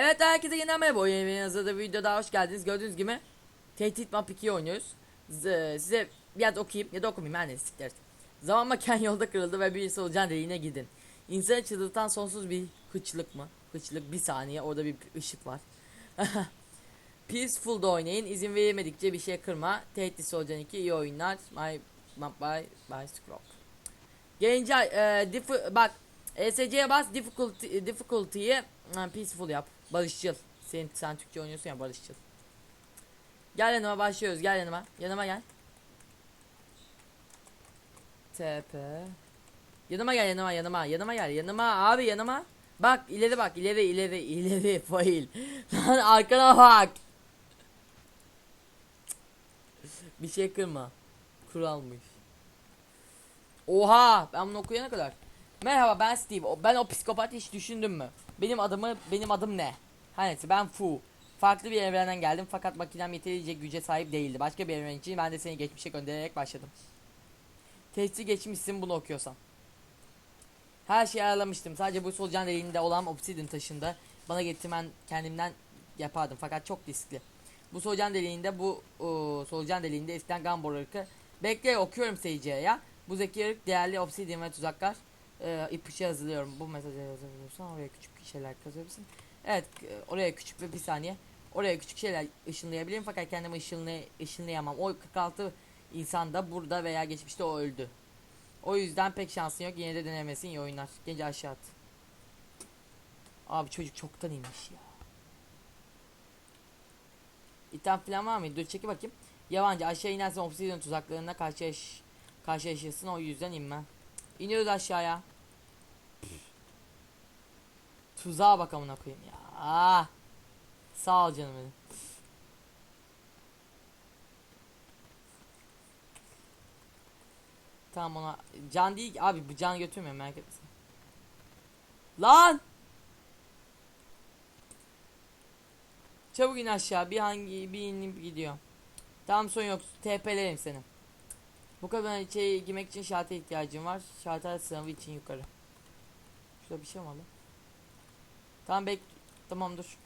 Evet herkese yeniden merhaba. Oyun evine hazırda bir videoda hoş geldiniz. Gördüğünüz gibi Tehdit Map 2 oynuyoruz. Z- size biraz okuyayım ya da okumayayım her neyse siktir. Zaman makin yolda kırıldı ve birisi olacağın deliğine gidin. İnsanı çıldırtan sonsuz bir hıçlık mı? Hıçlık bir saniye orada bir ışık var. Peaceful'da oynayın. İzin verilmedikçe bir şey kırma. Tehdit Solcan 2 iyi oyunlar. My Map by, by Scrop. Gencay e, bak ESC'ye bas difficulty difficulty'yi e, peaceful yap. Barışçıl. Sen sen Türkçe oynuyorsun ya barışçıl. Gel yanıma başlıyoruz. Gel yanıma. Yanıma gel. TP. Yanıma gel yanıma yanıma. Yanıma gel. Yanıma abi yanıma. Bak ileri bak ileri ileri ileri fail. Lan arkana bak. Bir şey kırma. Kuralmış. Oha ben bunu okuyana kadar. Merhaba ben Steve. Ben o psikopat hiç düşündüm mü? Benim adımı benim adım ne? Her neyse ben Fu. Farklı bir evrenden geldim fakat makinem yeterince güce sahip değildi. Başka bir evren için ben de seni geçmişe göndererek başladım. Tehdit geçmişsin bunu okuyorsan. Her şeyi ayarlamıştım. Sadece bu solucan deliğinde olan obsidian taşında bana getirmen kendimden yapardım fakat çok riskli. Bu solucan deliğinde bu o, solucan deliğinde eskiden Gambor ırkı. Bekle okuyorum seyirciye ya. Bu zeki ırk değerli obsidian ve tuzaklar e, ipucu hazırlıyorum. Bu mesajı yazabiliyorsan oraya küçük şeyler kazabilirsin. Evet oraya küçük ve bir saniye. Oraya küçük şeyler ışınlayabilirim fakat kendimi ışınlay ışınlayamam. O 46 insan da burada veya geçmişte o öldü. O yüzden pek şansın yok. Yine de denemesin iyi oyunlar. Gence aşağı at. Abi çocuk çoktan inmiş ya. İtham falan var mıydı? Dur çeki bakayım. Yabancı aşağı inersen obsidian tuzaklarına karşılaş karşılaşırsın o yüzden inme. İniyoruz aşağıya. Tuzağa bak amına koyayım ya. Ah. Sağ ol canım benim. Tamam ona can değil abi bu can götürmüyor merak etmesin. Lan! Çabuk in aşağı bir hangi bir inip gidiyor. Tamam son yok TP'lerim seni. Bu kadar içeri girmek için şalter ihtiyacım var. Şalter sınavı için yukarı. Şurada bir şey mi lan? Tamam bek tamam dur.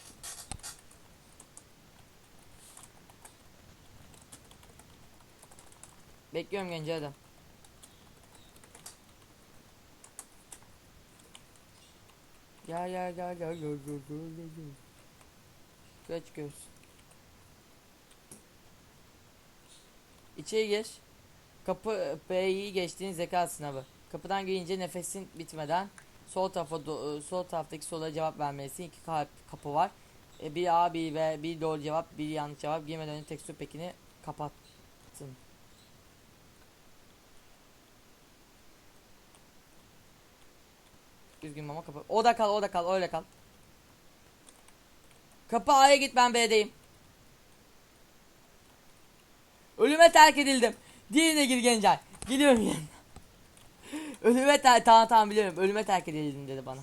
Bekliyorum genci adam. Gel gel gel gel gel gel gel gel gel. Kaç göz. İçeri gir. Kapı B'yi geçtiğin zeka sınavı. Kapıdan girince nefesin bitmeden sol tarafa do- e, sol taraftaki sorulara cevap vermelisin. İki kalp kapı var. E, bir A, bir B, bir doğru cevap, bir yanlış cevap. Girmeden önce tekstür pekini kapattın. Üzgünüm ama kapı. O da kal, o da kal, öyle kal. Kapı A'ya git ben B'deyim. Ölüme terk edildim. Diğerine gir Gencay. Geliyorum yanına. Ölüme terk tamam tamam biliyorum. Ölüme terk edildim dedi bana.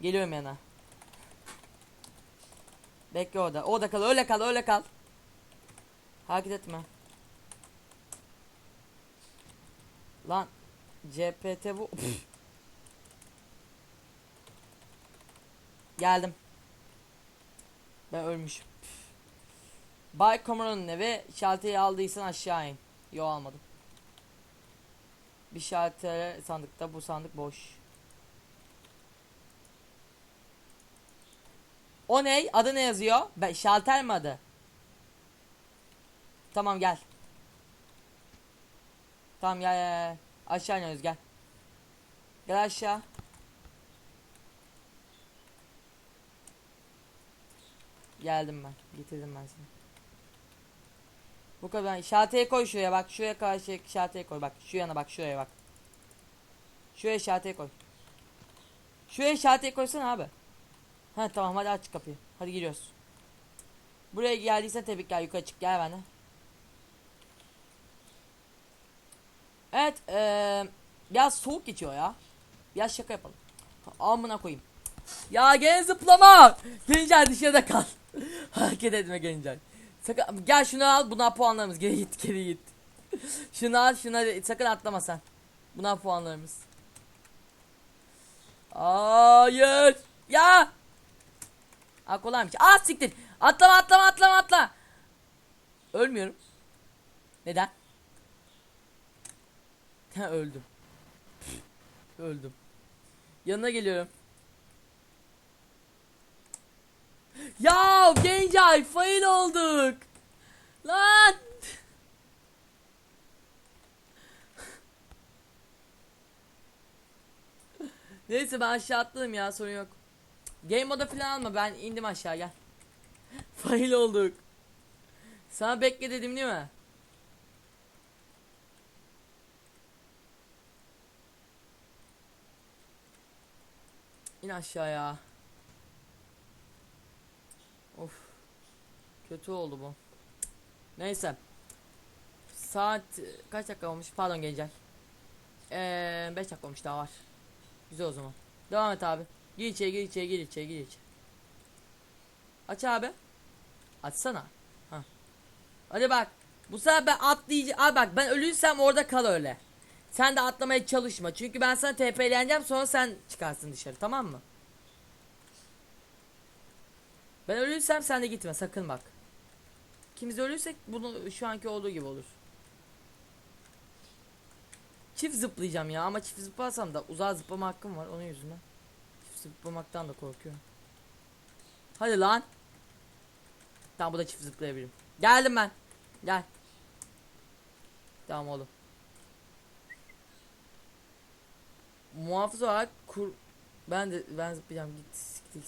Geliyorum yana. Bekle orada. Orada kal öyle kal öyle kal. Hareket etme. Lan CPT bu. Geldim. Ben ölmüşüm. Bay Cameron'un evi şalteri aldıysan aşağı in. Yo almadım. Bir şalter sandıkta bu sandık boş. O ne? Adı ne yazıyor? Ben şalter mi adı? Tamam gel. Tamam gel. gel. Aşağı iniyoruz gel. Gel aşağı. Geldim ben. Getirdim ben seni. Bu kadar. Şalteye koy şuraya bak. Şuraya karşı şalteye koy bak. Şu yana bak. Şuraya bak. Şuraya şalteye koy. Şuraya şalteye koysana abi. Ha tamam hadi aç kapıyı. Hadi giriyoruz. Buraya geldiysen tebrikler yukarı çık gel bana. Evet eee biraz soğuk geçiyor ya. Biraz şaka yapalım. Amına koyayım. Ya gene zıplama. Gencer dışarıda kal. Hareket etme Gencer. Sakın gel şunu al buna puanlarımız. Geri git geri git. şunu al şuna sakın atlama sen. Buna puanlarımız. Hayır. Ya. Ha kolaymış. Aa siktir. Atlama atlama atlama atla. Ölmüyorum. Neden? Ha öldüm. öldüm. Yanına geliyorum. Ya Gencay fail olduk. Lan. Neyse ben aşağı atladım ya sorun yok. Game moda falan alma ben indim aşağı gel. Fail olduk. Sana bekle dedim değil mi? İn aşağıya. Kötü oldu bu. Neyse. Saat kaç dakika olmuş? Pardon Gencay. Eee 5 dakika olmuş daha var. Güzel o zaman. Devam et abi. Gir içeri gir içeri gir içeri gir içeri. Aç abi. Açsana. Ha. Hadi bak. Bu sefer ben atlayacağım. Abi bak ben ölürsem orada kal öyle. Sen de atlamaya çalışma. Çünkü ben sana TP'leneceğim sonra sen çıkarsın dışarı tamam mı? Ben ölürsem sen de gitme sakın bak. İkimiz ölürsek bunu şu anki olduğu gibi olur. Çift zıplayacağım ya ama çift zıplarsam da uzağa zıplama hakkım var onun yüzünden. Çift zıplamaktan da korkuyorum. Hadi lan. Tamam bu da çift zıplayabilirim. Geldim ben. Gel. Tamam oğlum. Muhafız olarak kur... Ben de ben zıplayacağım git siktir.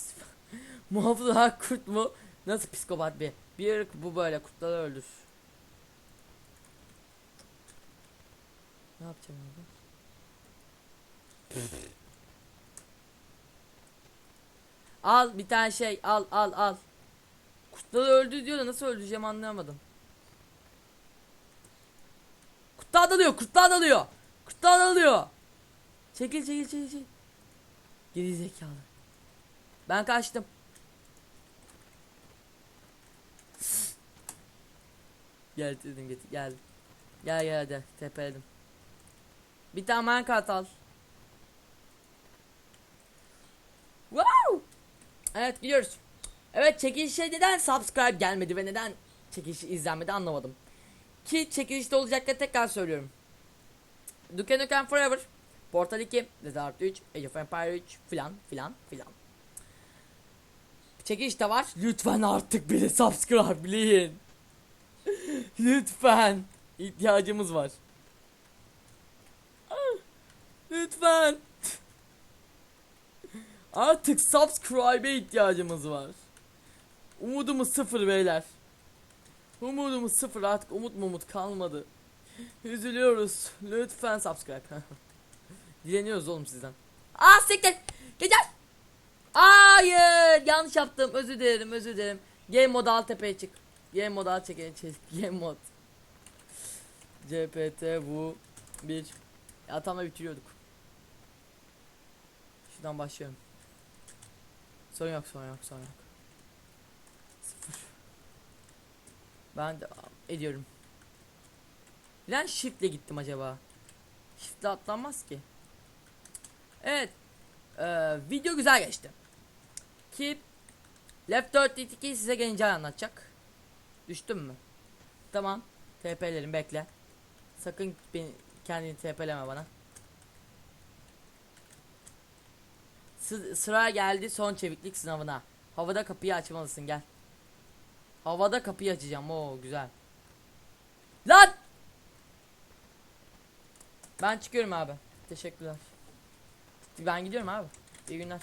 Muhafız olarak kurt mu? Nasıl psikopat bir? Bir bu böyle kurtları öldür. Ne yapacağım abi? al bir tane şey al al al. Kurtları öldü diyor da nasıl öldüreceğim anlayamadım. Kurtlar dalıyor kurtlar dalıyor. Kurtlar dalıyor. Çekil çekil çekil çekil. Geri zekalı. Ben kaçtım. Gel dedim git gel. Gel gel hadi tepeledim. Bir tane minecart al. Wow! Evet gidiyoruz. Evet çekilişe neden subscribe gelmedi ve neden çekilişi izlenmedi anlamadım. Ki çekilişte olacakları tekrar söylüyorum. Duke Nukem Forever, Portal 2, Desert 3, Age of Empire 3 filan filan filan. Çekiliş de var. Lütfen artık beni subscribe'leyin. Lütfen. İhtiyacımız var. Ah, Lütfen. Artık subscribe'e ihtiyacımız var. Umudumuz sıfır beyler. Umudumuz sıfır artık umut mumut kalmadı. Üzülüyoruz. Lütfen subscribe. Dileniyoruz oğlum sizden. Aa siktir. Gel. Hayır. Yanlış yaptım. Özür dilerim. Özür dilerim. Game mode al tepeye çık. Game mode al çekelim. Çek. Game mod. CPT bu bir. Ya tam da bitiriyorduk. Şuradan başlıyorum. Sorun yok sorun yok sorun yok. Sıfır. Ben de ediyorum. Neden shiftle gittim acaba? Shiftle atlanmaz ki. Evet. Ee, video güzel geçti. Ki Left 4 Dead 2'yi size gelince anlatacak. Düştüm mü? Tamam. TP'lerim bekle. Sakın beni kendini TP'leme bana. Sı- sıra geldi son çeviklik sınavına. Havada kapıyı açmalısın gel. Havada kapıyı açacağım. Oo güzel. Lan! Ben çıkıyorum abi. Teşekkürler. Ben gidiyorum abi. İyi günler.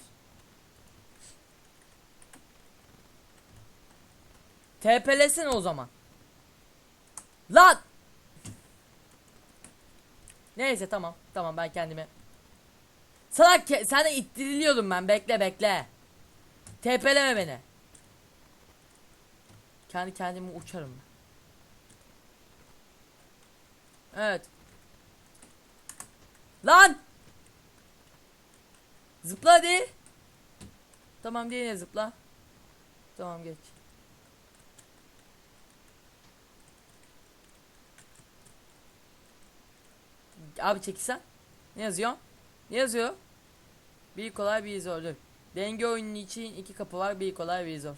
TP'lesene o zaman. Lan! Neyse tamam. Tamam ben kendime. Sana ke- sana ittiriliyordum ben. Bekle bekle. TP'leme beni. Kendi kendime uçarım. Evet. Lan! Zıpla hadi. Tamam diye zıpla. Tamam geç. Abi çekilsen. Ne yazıyor? Ne yazıyor? Bir kolay bir zorlu. Denge oyunu için iki kapı var. Bir kolay bir zor.